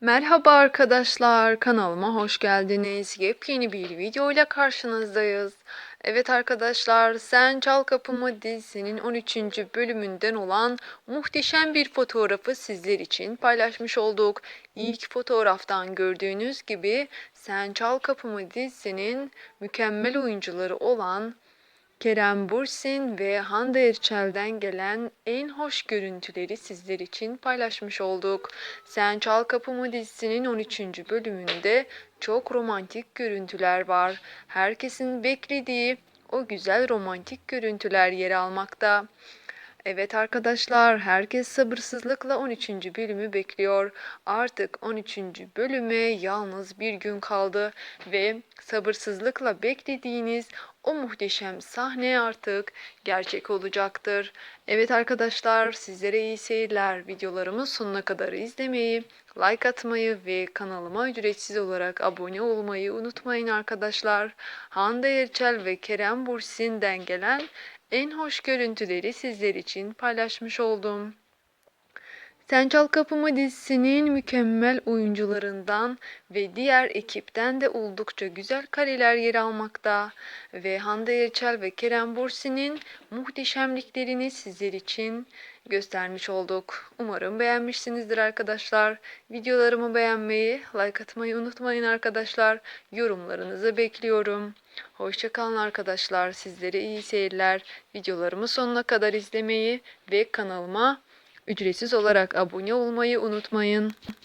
Merhaba arkadaşlar, kanalıma hoş geldiniz. Yepyeni bir video ile karşınızdayız. Evet arkadaşlar, Sen Çal Kapımı dizisinin 13. bölümünden olan muhteşem bir fotoğrafı sizler için paylaşmış olduk. İlk fotoğraftan gördüğünüz gibi Sen Çal Kapımı dizisinin mükemmel oyuncuları olan Kerem Bürsin ve Hande Erçel'den gelen en hoş görüntüleri sizler için paylaşmış olduk. Sen Çal Kapımı dizisinin 13. bölümünde çok romantik görüntüler var. Herkesin beklediği o güzel romantik görüntüler yer almakta. Evet arkadaşlar, herkes sabırsızlıkla 13. bölümü bekliyor. Artık 13. bölüme yalnız bir gün kaldı ve sabırsızlıkla beklediğiniz o muhteşem sahne artık gerçek olacaktır. Evet arkadaşlar, sizlere iyi seyirler. Videolarımı sonuna kadar izlemeyi, like atmayı ve kanalıma ücretsiz olarak abone olmayı unutmayın arkadaşlar. Hande Erçel ve Kerem Bürsin'den gelen en hoş görüntüleri sizler için paylaşmış oldum. Sen Çal Kapımı dizisinin mükemmel oyuncularından ve diğer ekipten de oldukça güzel kareler yer almakta ve Hande Erçel ve Kerem Bürsin'in muhteşemliklerini sizler için göstermiş olduk. Umarım beğenmişsinizdir arkadaşlar. Videolarımı beğenmeyi, like atmayı unutmayın arkadaşlar. Yorumlarınızı bekliyorum. Hoşçakalın arkadaşlar. Sizlere iyi seyirler. Videolarımı sonuna kadar izlemeyi ve kanalıma ücretsiz olarak abone olmayı unutmayın.